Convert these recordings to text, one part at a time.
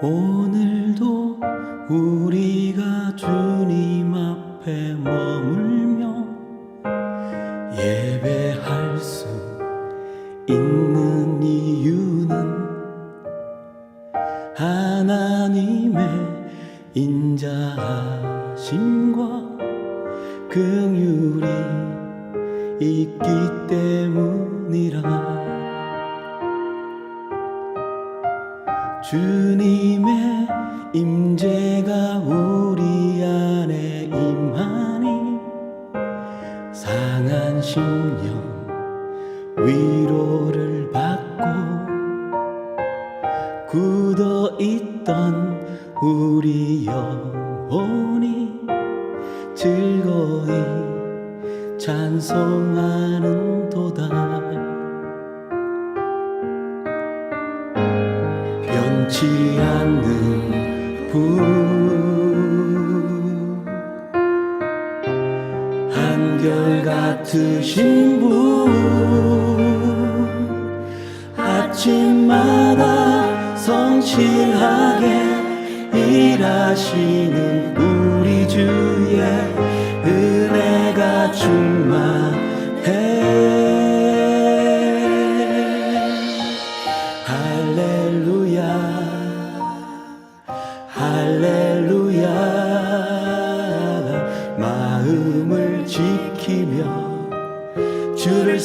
오늘도 우리가 주님 앞에 머물며 예배할 수 있는 이유는 하나님의 인자하심과 긍휼이 있기 때문이라 주님의 임재가 우리 안에 임하니 상한 심령 위로를 받고 굳어 있던 우리 영혼이 즐거이 찬송하는 변치 않는 분. 한결 같으신 분. 아침마다 성실하게 일하시는 우리 주의 은혜가 충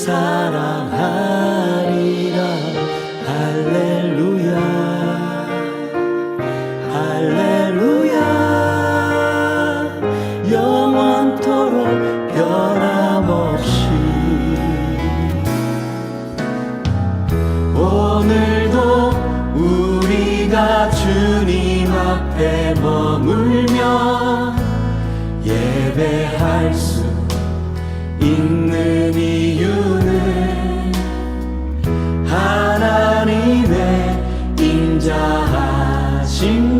사랑하리라. 할렐루야. 할렐루야. 영원토록 변함없이. 오늘도 우리가 주님 앞에 머물며 예배할 수 있는 이유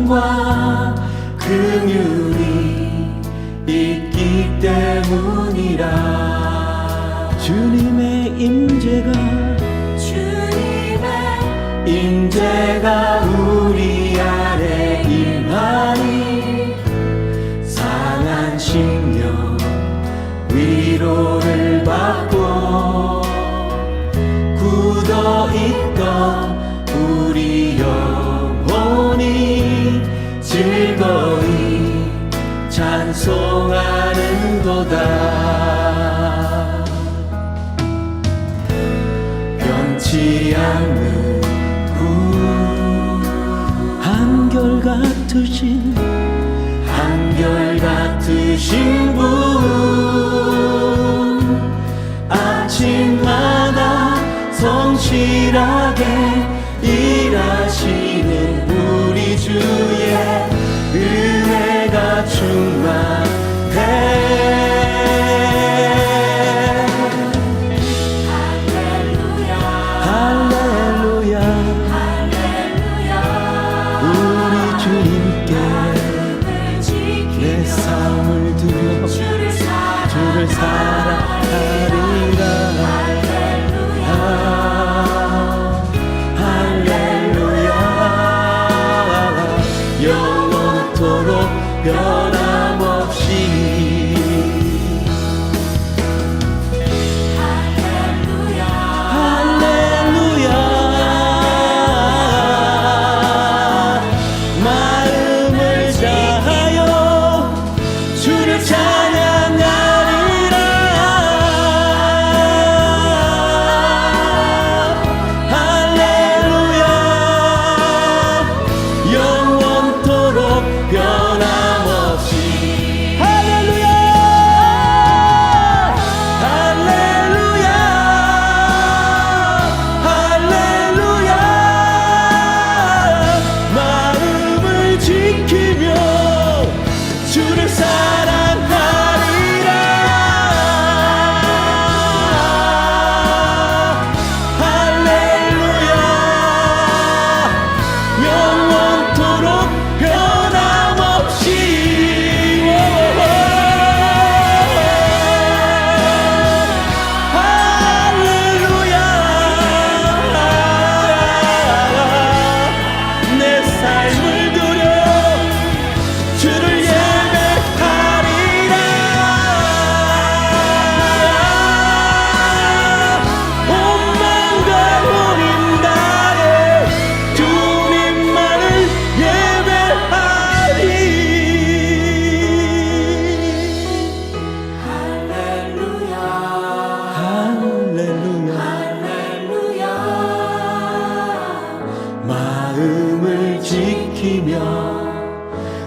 인자하심과 긍휼이 있기 때문이라. 주님의 임재가 주님의 임재가 않는 분. 한결 같으신 한결 같으신 분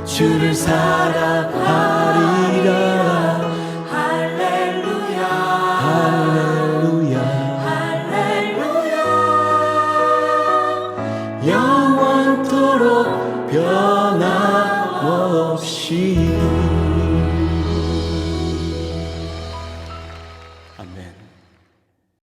주를 사랑하리라. 할렐루야. 할렐루야. 할렐루야. 영원토록 변함없이